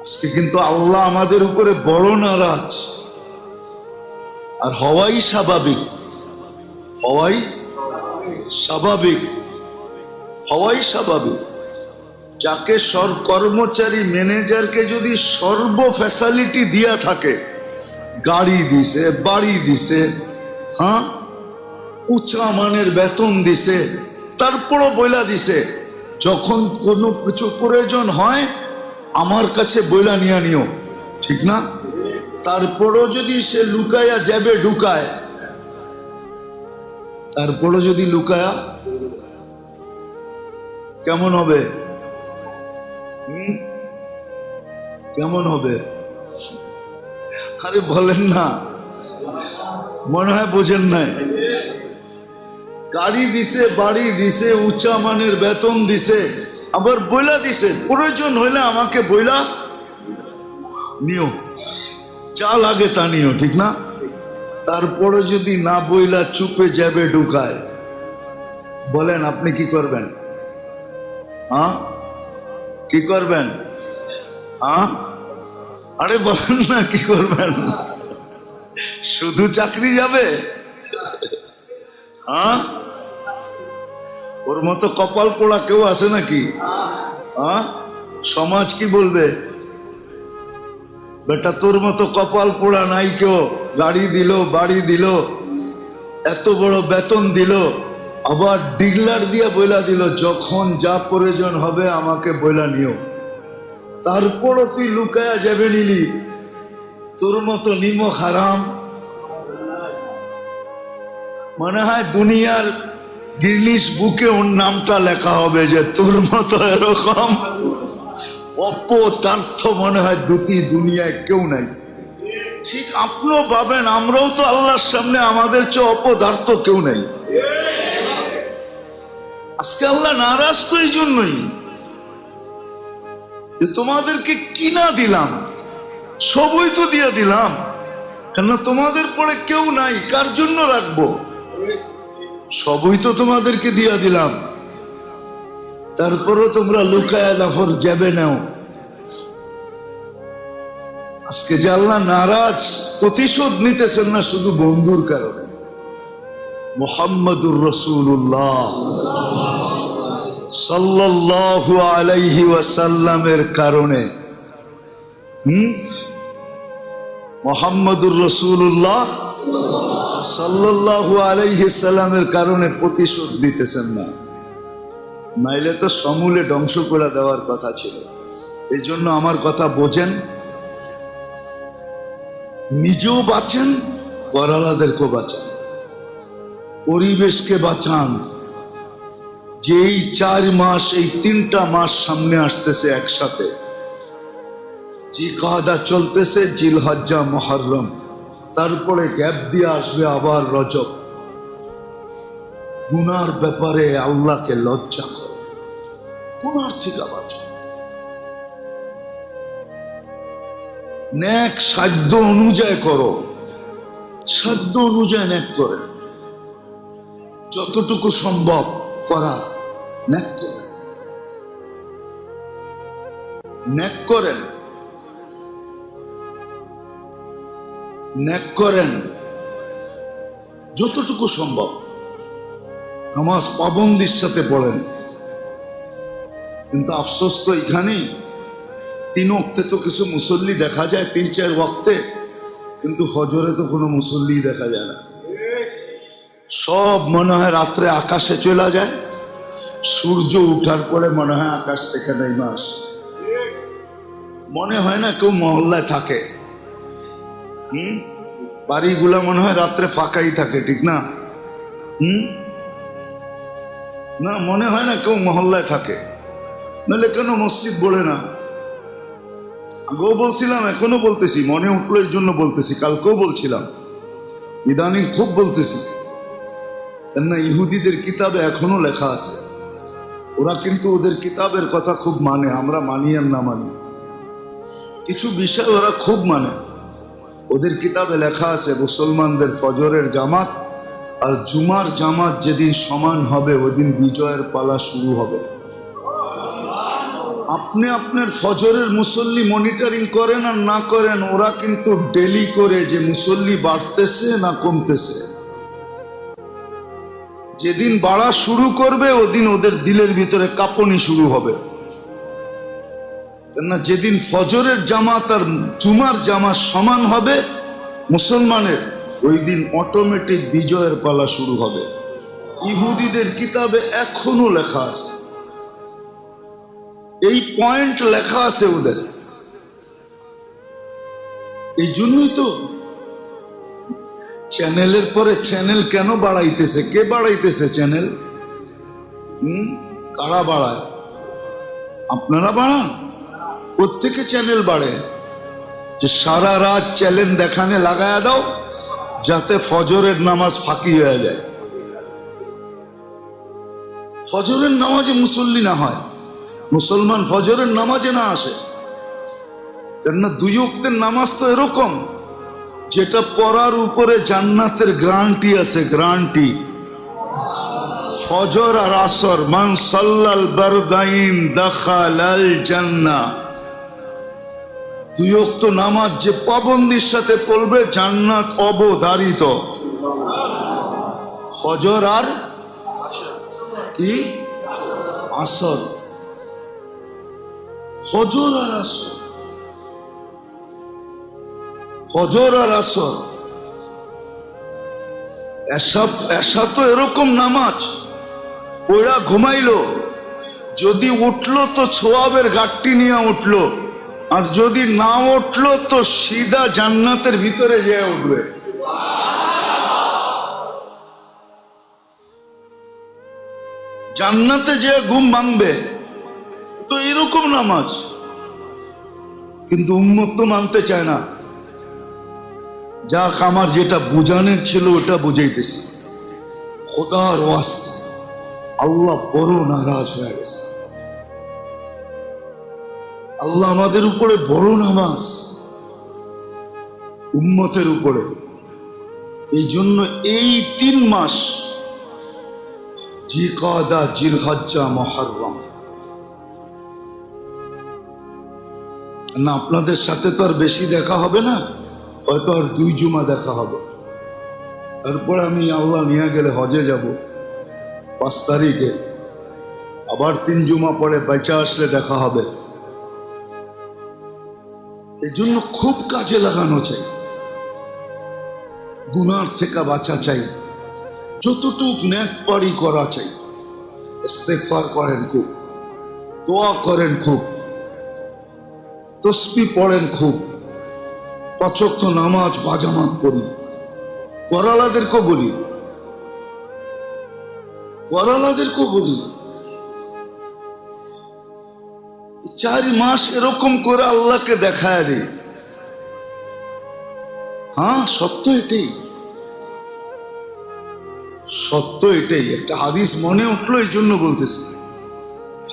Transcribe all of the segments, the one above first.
আজকে কিন্তু আল্লাহ আমাদের উপরে বড় নারাজ। আর হওয়াই স্বাভাবিক। হওয়াই স্বাভাবিক। হওয়াই স্বাভাবিক। যাকে সর কর্মচারী ম্যানেজারকে যদি সর্ব ফ্যাসালিটি দিয়া থাকে, গাড়ি দিছে, বাড়ি দিছে হ্যাঁ? উঁচা মানের বেতন দিছে, তারপরও বইলা দিছে, যখন কোনো কিছু প্রয়োজন হয় আমার কাছে বইলা নিয়ে নিও। ঠিক না? তারপরও যদি সে লুকায়া যাবে ঢুকায়, তারপরও যদি লুকায়া, কেমন হবে? কেমন হবে? আরে বলেন না। মনে হয় বোঝেন নাই। গাড়ি দিছে, বাড়ি দিছে, উঁচা মানের বেতন দিছে। আবার বইলা দিছে প্রয়োজন হইলে আমাকে বইলা নিও। যা লাগে তা নিও, ঠিক না? তারপরে যদি না বইলা চুপে যাবে ঢুকায়, বলেন আপনি কি করবেন? হ্যাঁ? কি করবেন? হ্যাঁ? আরে বলেন না কি করবেন? শুধু চাকরি যাবে? হ্যাঁ? ওর মতো কপাল পোড়া কেউ আছে নাকি? সমাজ কি বলবে? বেটা, তোর মতো কপাল পোড়া নাই কেউ। গাড়ি দিল, বাড়ি দিল, এত বড় বেতন দিল, আবার ডিগলার দিয়ে বইলা দিল, যখন যা প্রয়োজন হবে আমাকে বইলা নিও। তারপরও তুই লুকায়া যাবে নিলি। তোর মতো নিমক হারাম। মনে হয় দুনিয়ার গির্নিস বুকে ওর নামটা লেখা হবে যে তোর মতো এরকম। অপদার্থ মনে হয় দুটি দুনিয়ায় কেউ নাই। ঠিক আপনিও পাবেন আমরাও তো আল্লাহর সামনে আমাদের চেয়ে অপদার্থ কেউ নাই। আজকে আল্লাহ নারাজ তো এই জন্যই যে তোমাদেরকে কিনা দিলাম, সবই তো দিয়ে দিলাম। কেন তোমাদের পরে কেউ নাই, কার জন্য রাখব? সবই তো তোমাদেরকে দিয়া দিলাম। তারপরও তোমরা লুকায় নফর যাবে নাও। আজকে যে আল্লাহ নারাজ প্রতিশোধ নিতেছেন না শুধু বন্ধুর কারণে। মোহাম্মদুর রসুল্লাহ সাল্লাল্লাহু আলাইহি ওয়াসাল্লামের কারণে। হুম? মোহাম্মদুর রসুল্লাহ সাল্লাল্লাহু আলাইহি সাল্লামের কারণে প্রতিশোধ দিতেছেন না। নাইলে তো সমূলে ধ্বংস করে দেওয়ার কথা ছিল। এই জন্য আমার কথা বোঝেন, নিজেও বাঁচেন করালাদেরকেও বাঁচান। পরিবেশকে বাঁচান। যে এই চার মাস, এই তিনটা মাস সামনে আসতেছে একসাথে। জি কাদা চলতেছে, জিলহজ্জা মহরম। তারপরে গ্যাপ দিয়ে আসবে আবার রজব। গুনার ব্যাপারে আল্লাহকে লজ্জা করো। গুনার থেকে বাঁচো ন্যাক সাধ্য অনুযায়ী করো। সাধ্য অনুযায়ী ন্যাক করে। যতটুকু সম্ভব করা, ন্যাক করেন ন্যাক করেন। ন্যাক করেন। যতটুকু সম্ভব। নামাজ পাবন্দির সাথে পড়েন। কিন্তু আফসোস তো এখানেই। তিন অক্তে তো কিছু মুসল্লি দেখা যায়, তিন, চার ওক্তে কিন্তু হজরে তো কোনো মুসল্লি দেখা যায় না। সব মনে হয় রাত্রে আকাশে চলে যায়। সূর্য উঠার পরে মনে হয় আকাশ থেকে নেই মাস মনে হয় না কেউ মহল্লায় থাকে। হুম? বাড়িগুলা মনে হয় রাত্রে ফাঁকাই থাকে, ঠিক না? হুম? না, মনে হয় না কেউ মহল্লায় থাকে। নাহলে কেন মসজিদ বলে না? আগেও বলছিলাম, এখনও বলতেছি, মনে উঠল এই জন্য বলতেছি, কালকেও বলছিলাম। ইদানিং খুব বলতেছি। কেননা ইহুদিদের কিতাবে এখনও লেখা আছে। ওরা কিন্তু ওদের কিতাবের কথা খুব মানে আমরা মানি আর না মানি। কিছু বিষয় ওরা খুব মানে। ওদের কিতাবে লেখা আছে, মুসলমানদের ফজরের জামাত আর জুমার জামাত যেদিন সমান হবে, ওদিন বিজয়ের পালা শুরু হবে। আপনি আপনার ফজরের মুসল্লি মনিটরিং করেন আর না করেন, ওরা কিন্তু ডেলি করে যে মুসল্লি বাড়তেছে না কমতেছে। যেদিন বাড়া শুরু করবে, ওদিন ওদের দিলের ভিতরে কাঁপনি শুরু হবে। কেননা যেদিন ফজরের জামাত আর জুমার জামা সমান হবে, মুসলমানের ওই দিন অটোমেটিক বিজয়ের পালা শুরু হবে। ইহুদিদের কিতাবে এখনও লেখা আছে। এই পয়েন্ট লেখা আছে ওদের। এই জন্যই তো চ্যানেলের পরে চ্যানেল কেন বাড়াইতেছে? কে বাড়াইতেছে চ্যানেল? হুম? কারা বাড়ায়? আপনারা বাড়ান। প্রত্যেকে চ্যানেল বাড়ে। যে সারা রাত চ্যানেল দেখানে লাগায়া দাও, যাতে ফজরের নামাজ ফাঁকি হয়ে যায়। ফজরের নামাজে মুসল্লি না হয়, মুসলমান ফজরের নামাজে না আসে। কেননা দুই অক্তের নামাজ তো এরকম, যেটা পড়ার উপরে জান্নাতের গ্রান্টি আছে গ্রান্টি ফজর আর আসর, মান সাল্লাল বারদাইন দাখালাল জান্নাহ। দুই অক্ত নামাজ যে পাবন্দির সাথে পড়বে জান্নাত অবধারিত। হজর আর কি? আসর। হজর আর আসর। হজর আর আসর। এসা তো এরকম নামাজ। পড়া ঘুমাইলো, যদি উঠল তো ছোয়াবের গাঠটি নিয়ে উঠল। আর যদি না উঠল তো সিধা জান্নাতের ভিতরে যেয়ে উঠবে। জান্নাতে যে ঘুম ভাঙবে, তো এরকম নামাজ। কিন্তু উন্মত তো মানতে চায় না। যাক, আমার যেটা বুঝানোর ছিল ওটা বুঝাইতেছি। খোদার ওয়াস্তে, আল্লাহ বড় নারাজ হয়ে গেছে। আল্লাহ আমাদের উপরে বড় নামাজ। উম্মতের উপরে। এই জন্য এই তিন মাস জি কাদা জিলহাজ্জা না, আপনাদের সাথে তো আর বেশি দেখা হবে না। হয়তো আর দুই জুমা দেখা হবে। তারপরে আমি আল্লাহ নিয়ে গেলে হজে যাব। পাঁচ তারিখে। আবার তিন জুমা পরে বেচা আসলে দেখা হবে। এই জন্য খুব কাজে লাগানো চাই। গুনার থেকে বাঁচা চাই। যতটুক ন্যাক পারি করা চাই। ইস্তেগফার করেন খুব। দোয়া করেন খুব। তসবি পড়েন খুব। পচক্ত নামাজ বাজামাত পড়ি। করালাদেরকেও বলি। করালাদেরকেও বলি। চার মাস এরকম করে আল্লাহকে দেখায় রে। হ্যাঁ সত্য এটাই। সত্য এটাই। একটা হাদিস মনে উঠল এই জন্য বলতেছি।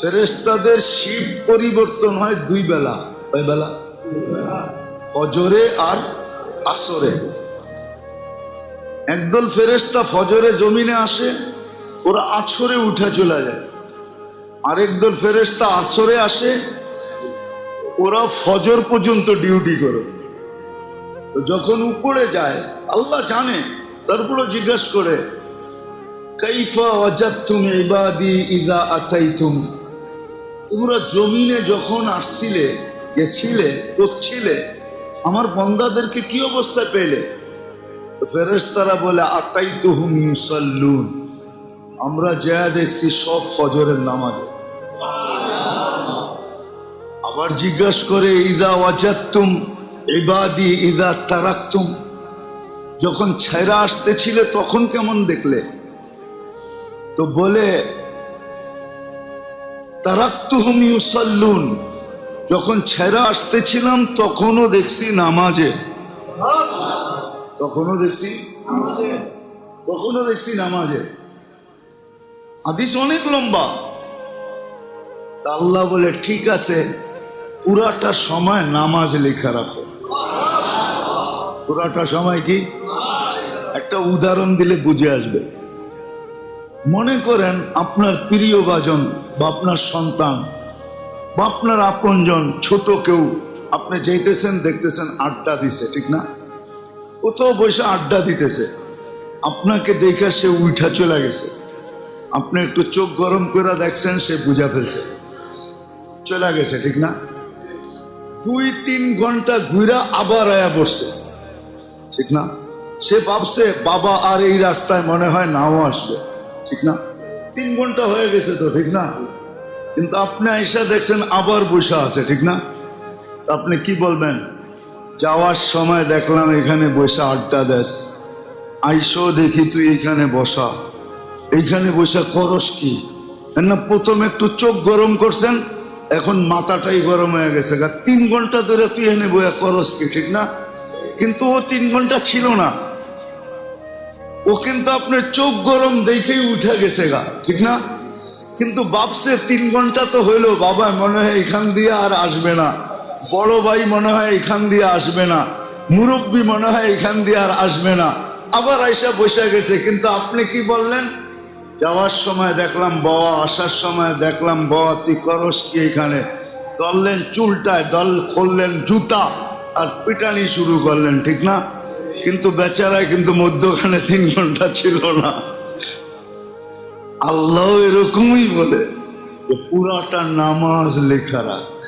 ফেরেস্তাদের শিফট পরিবর্তন হয় দুই বেলা। কয় বেলা? ফজরে আর আসরে। একদল ফেরেস্তা ফজরে জমিনে আসে, ওরা আছরে উঠে চলে যায়। আরেক দল ফেরেস্তা আসরে আসে, ওরা ফজর পর্যন্ত ডিউটি করে। তো যখন উপরে যায়, আল্লাহ জানে তারপরে জিজ্ঞাসা করে, কাইফা অজাতুম ইবাদি ইদা আতাইতুম? তোমরা জমিনে যখন আসছিলে, গেছিলে করছিলে আমার বন্দাদেরকে কি অবস্থায় পেলে? তো ফেরেশতারা বলে আতাই তুহুম ইউসাল্লুন। আমরা যা দেখছি সব ফজরের নামাজে। আবার জিজ্ঞাস করে, ইদা ওয়াজাত্তুম ইবাদি ইদা তারাক্তুম? যখন ছেড়া আসতেছিলে তখন কেমন দেখলে? তো বলে, তারাক্তুহুম ইউসাল্লুন। যখন ছেড়া আসতেছিলাম তখনও দেখছি নামাজে। তখনও দেখছি তখনও দেখছি নামাজে। হাদিস অনেক লম্বা। তা আল্লাহ বলে, ঠিক আছে পুরাটা সময় নামাজ লেখা রাখো। পুরাটা সময় কি? একটা উদাহরণ দিলে বুঝে আসবে। মনে করেন আপনার প্রিয় বাজন বা আপনার সন্তান বা আপনার আপনজন, ছোট কেউ, আপনি যেতেছেন, দেখতেছেন, আড্ডা দিছে, ঠিক না? কোথাও বসে আড্ডা দিতেছে। আপনাকে দেখে সে উঠা চলে গেছে। আপনি একটু চোখ গরম করে দেখছেন, সে বুঝা ফেলছে। চলে গেছে, ঠিক না? দুই তিন ঘণ্টা ঘুরা আবার আয়া বসছে ঠিক না? সে ভাবছে, বাবা আর এই রাস্তায় মনে হয় নাও আসবে। ঠিক না? তিন ঘণ্টা হয়ে গেছে তো, ঠিক না? কিন্তু আপনি আইসা দেখছেন আবার বসে আছে, ঠিক না? আপনি কি বলবেন? যাওয়ার সময় দেখলাম এখানে বসে আড্ডা দেশ আইসো দেখি তুই এখানে বসা। এইখানে বসে করস কি? না প্রথম একটু চোখ গরম করছেন এখন মাথাটাই গরম হয়ে গেছে গা। তিন ঘণ্টা ধরে তুই এনে বইয়া করস কি, ঠিক না? কিন্তু ও তিন ঘণ্টা ছিল না। ও কিন্তু আপনার চোখ গরম দেখেই উঠে গেছে গা, ঠিক না? কিন্তু বাপসে তিন ঘণ্টা তো হইল, বাবা মনে হয় এখান দিয়ে আর আসবে না। বড় ভাই মনে হয় এখান দিয়ে আসবে না। মুরব্বী মনে হয় এখান দিয়ে আর আসবে না। আবার আইসা বসে গেছে, কিন্তু আপনি কি বললেন? যাওয়ার সময় দেখলাম বাবা, আসার সময় দেখলাম বাবা, তুই করস কি এখানে? দললেন চুলটায় দল খুললেন জুতা আর পিটানি শুরু করলেন, ঠিক না? কিন্তু বেচারায় কিন্তু মধ্যখানে তিন ঘণ্টা ছিল না। আল্লাহ এরকমই বলে পুরাটা নামাজ লেখা রাখ।